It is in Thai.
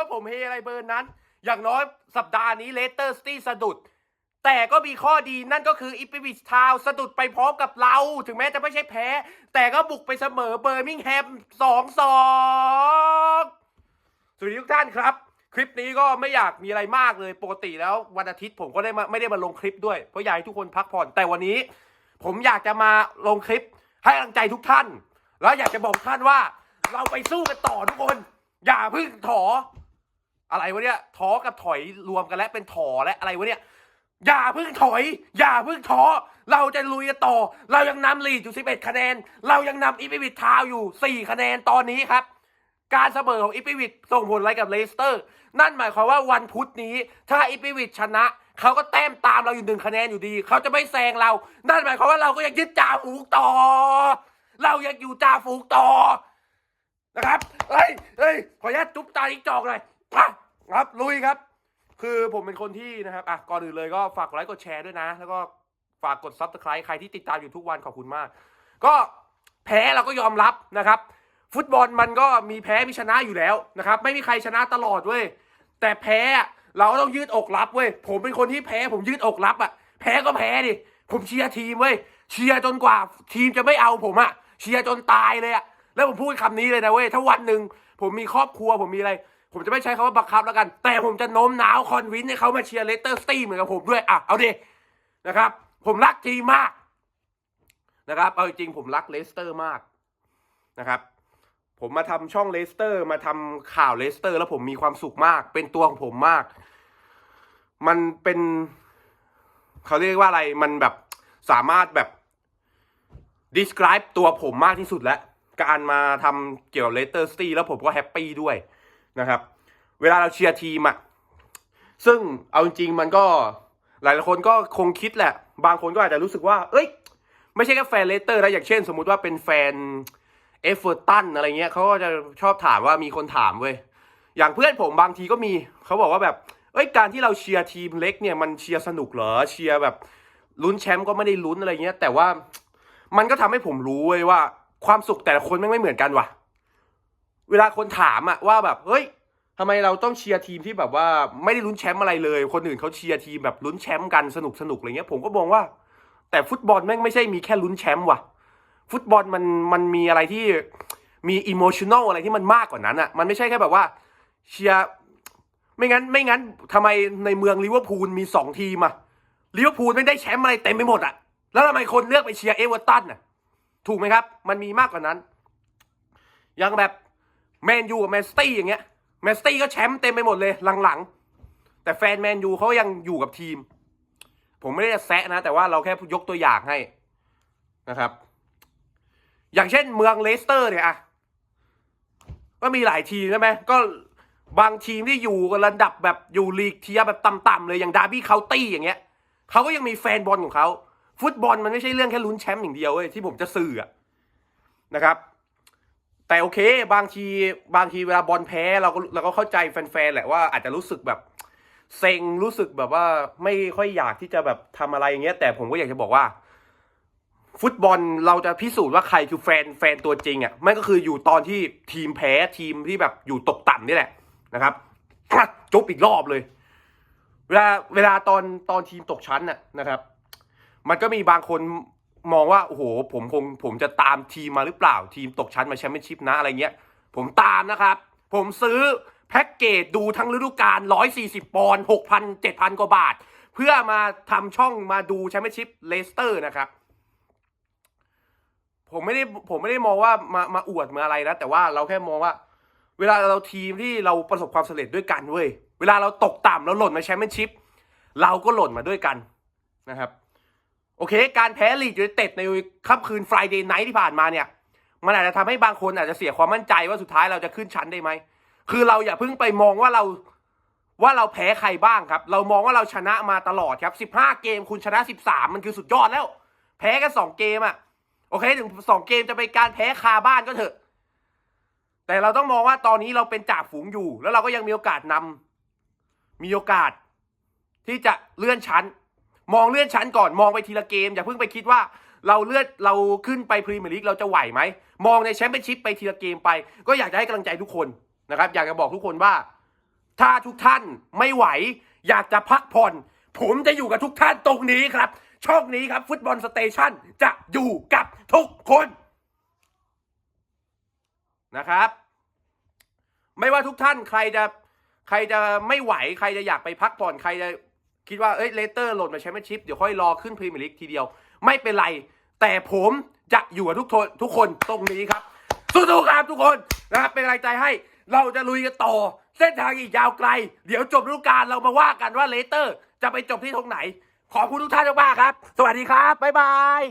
ว่าผมเฮอะไรเบอร์นั้น อย่างน้อยสัปดาห์นี้เลสเตอร์สตี้สะดุด แต่ก็มีข้อดีนั่นก็คืออิปวิชทาวสะดุดไปพร้อมกับเรา ถึงแม้จะไม่ใช่แพ้ แต่ก็บุกไปเสมอเบอร์มิงแฮมสองสองสวัสดีทุกท่านครับ คลิปนี้ก็ไม่อยากมีอะไรมากเลยปกติแล้ววันอาทิตย์ผมก็ได้มาไม่ได้มาลงคลิปด้วยเพราะอยากให้ทุกคนพักผ่อนแต่วันนี้ ผมอยากจะมาลงคลิปให้กำลังใจทุกท่าน แล้วอยากจะบอกท่านว่า เราไปสู้กันต่อทุกคน อย่าเพึ่งถอ อะไรวะเนี่ยท้อกับถอยรวมกันแล้วเป็นถอและอะไรวะเนี่ยอย่าเพึ่งถอย อย่าเพึ่งท้อเราจะลุยต่อ เรายังนำลีดอยู่ 11 คะแนน เรายังนำอีพิวิททาวอยู่ 4 คะแนนตอนนี้ครับ การเสมอของอีพิวิทส่งผลอะไรกับเลสเตอร์ นั่นหมายความว่าวันพุธนี้ ถ้าอีพิวิทชนะ เขาก็แต้มตามเราอยู่หนึ่งคะแนนอยู่ดี เขาจะไม่แซงเรา นั่นหมายความว่าเราก็ยังยึดจ่าฝูงต่อ เรายังอยู่จ่าฝูงต่อนะครับเฮ้ยเฮ้ยขออนุญาตจุ๊บตาอีกจอกหน่อย ครับลุยครับ คือผมเป็นคนที่นะครับอะก่อนอื่นเลยก็ฝากกดไลค์กดแชร์ด้วยนะ แล้วก็ฝากกดซับสไครต์ใครที่ติดตามอยู่ทุกวันขอบคุณมาก ก็แพ้เราก็ยอมรับนะครับ ฟุตบอลมันก็มีแพ้มีชนะอยู่แล้วนะครับ ไม่มีใครชนะตลอดเว้ยแต่แพ้เราก็ต้องยืดอกรับเว้ยผมเป็นคนที่แพ้ผมยืดอกรับอะ แพ้ก็แพ้ดิผมเชียร์ทีมเว้ยเชียร์จนกว่าทีมจะไม่เอาผมอะเชียร์จนตายเลยอะแล้วผมพูดคำนี้เลยนะเว้ยถ้าวันหนึ่งผมมีครอบครัวผมมีอะไร ผมจะไม่ใช้คำว่าบังคับแล้วกัน แต่ผมจะโน้มน้าวคอนวินให้เขามาเชียร์เลสเตอร์สตีเหมือนกับผมด้วยอะเอาดินะครับ ผมรักทีมมากนะครับเอาจริงผมรักเลสเตอร์มากนะครับผมมาทำช่องเลสเตอร์ มาทำข่าวเลสเตอร์ แล้วผมมีความสุขมาก เป็นตัวของผมมาก มันเป็นเขาเรียกว่าอะไรมันแบบสามารถแบบ describe ตัวผมมากที่สุดแล้ว การมาทำเกี่ยวกับเลสเตอร์สตีแล้วผมก็แฮปปี้ด้วย นะครับ เวลาเราเชียร์ทีมอะซึ่งเอาจริงๆมันก็หลายๆคนก็คงคิดแหละ บางคนก็อาจจะรู้สึกว่า เอ้ย ไม่ใช่แค่แฟนเลสเตอร์นะอย่างเช่น สมมุติว่าเป็นแฟนเอฟเวอร์ตันอะไรเงี้ยเขาก็จะชอบถามว่ามีคนถามเว้ยอย่างเพื่อนผมบางทีก็มีเขาบอกว่าแบบเอ้ยการที่เราเชียร์ทีมเล็กเนี่ยมันเชียร์สนุกเหรอเชียร์แบบลุ้นแชมป์ก็ไม่ได้ลุ้นอะไรเงี้ย แต่ว่ามันก็ทำให้ผมรู้เว้ยว่า ความสุขแต่ละคนไม่ไม่เหมือนกันว่ะ เวลาคนถามอะว่าแบบเฮ้ยทำไมเราต้องเชียร์ทีมที่แบบว่าไม่ได้ลุ้นแชมป์อะไรเลย คนอื่นเขาเชียร์ทีมแบบลุ้นแชมป์กันสนุกสนุกอะไรเงี้ย ผมก็มองว่า แต่ฟุตบอลแม่งไม่ใช่มีแค่ลุ้นแชมป์ว่ะ ฟุตบอลมันมันมีอะไรที่มีอิโมชัน a ลอะไรที่มันมากกว่านั้นอะมันไม่ใช่แค่แบบว่าเชียร์ไม่งั้นไม่งั้นทำไมในเมืองลิเวอร์พูลมีสองทีมอะลิเวอร์พูลไม่ได้แชมป์อะไรเต็มไปหมดอะแล้วทำไมคนเลือกไปเชียร์เอเวอร์ตันอะถูกไหมครับ มันมีมากกว่านั้นอย่างแบบ แมนยูกับแมนสตี้อย่างเงี้ยแมนสตี้ก็แชมป์เต็มไปหมดเลยหลังๆ แต่แฟนแมนยูเขายังอยู่กับทีม ผมไม่ได้จะแซะนะ แต่ว่าเราแค่ยกตัวอย่างให้นะครับ อย่างเช่นเมืองเลสเตอร์เนี่ยอะก็มีหลายทีมใช่ไหมก็บางทีมที่อยู่ระดับแบบอยู่ลีกเทียแบบต่ำๆเลยอย่างดาร์บี้เคาน์ตี้อย่างเงี้ยเขาก็ยังมีแฟนบอลของเขาฟุตบอลมันไม่ใช่เรื่องแค่ลุ้นแชมป์อย่างเดียวเว้ยที่ผมจะสื่ออะนะครับ แต่โอเค บางทีบางทีเวลาบอลแพ้เราก็เราก็เข้าใจแฟนๆแหละว่าอาจจะรู้สึกแบบเซ็งรู้สึกแบบว่าไม่ค่อยอยากที่จะแบบทำอะไรอย่างเงี้ย แต่ผมก็อยากจะบอกว่า ฟุตบอลเราจะพิสูจน์ว่าใครคือแฟนแฟนตัวจริงอะ่ะมันก็คืออยู่ตอนที่ทีมแพ้ทีมที่แบบอยู่ตกต่ำนี่แหละนะครับจุบอีกรอบเลย เวลาเวลาตอนตอนทีมตกชั้นน่ะนะครับ มันก็มีบางคน มองว่าโอ้โหผมคงผมจะตามทีมมาหรือเปล่าทีมตกชั้นมาแชมเปี้ยนชิพนะอะไรเงี้ย ผมตามนะครับ ผมซื้อแพ็กเกจดูทั้งฤดูกาล140 ปอนด์6,000 7,000 กว่าบาท เพื่อมาทำช่องมาดูแชมเปี้ยนชิพเลสเตอร์นะครับ ผมไม่ได้ผมไม่ได้มองว่ามามาอวดมาอะไรนะ แต่ว่าเราแค่มองว่า เวลาเราทีมที่เราประสบความสำเร็จด้วยกันเว้ยเวลาเราตกต่ำเราหล่นมาแชมเปี้ยนชิพเราก็หล่นมาด้วยกันนะครับ โอเค การแพ้ลีดยูไนเต็ดในค่ำคืน Friday Night ที่ผ่านมาเนี่ย มันอาจจะทำให้บางคนอาจจะเสียความมั่นใจว่าสุดท้ายเราจะขึ้นชั้นได้ไหม คือเราอย่าเพิ่งไปมองว่าเราว่าเราแพ้ใครบ้างครับ เรามองว่าเราชนะมาตลอดครับ 15 เกมคุณชนะ 13 มันคือสุดยอดแล้ว แพ้แค่2เกมอะโอเคถึง 2 เกมจะเป็นการแพ้คาบ้านก็เถอะ แต่เราต้องมองว่าตอนนี้เราเป็นจ่าฝูงอยู่ แล้วเราก็ยังมีโอกาสนำมีโอกาส ที่จะเลื่อนชั้น มองเลื่อนชั้นก่อนมองไปทีละเกม อย่าเพิ่งไปคิดว่าเราเลือนเราขึ้นไปพรีเมียร์ลีกเราจะไหวไหม มองในแชมเปี้ยนชิพไปทีละเกมไป ก็อยากจะให้กำลังใจทุกคนนะครับ อยากจะบอกทุกคนว่า ถ้าทุกท่านไม่ไหว อยากจะพักผ่อน ผมจะอยู่กับทุกท่านตรงนี้ครับ ช่องนี้ครับฟุตบอลสเตชันจะอยู่กับทุกคนนะครับ ไม่ว่าทุกท่านใครจะใครจะไม่ไหว ใครจะอยากไปพักผ่อนใครจะ คิดว่าเอ้ยเลสเตอร์โหลดมาแชมเปี้ยนชิพเดี๋ยวค่อยรอขึ้นพรีเมียร์ลีกทีเดียว ไม่เป็นไร แต่ผมจะอยู่กับทุกคนทุกคนตรงนี้ครับสู้ๆครับทุกคนนะครับเป็นกำลังใจให้เราจะลุยกันต่อ เส้นทางอีกยาวไกล เดี๋ยวจบฤดูกาลเรามาว่ากันว่าเลสเตอร์ จะไปจบที่ตรงไหน ขอบคุณทุกท่านมากๆครับ สวัสดีครับบ๊ายบาย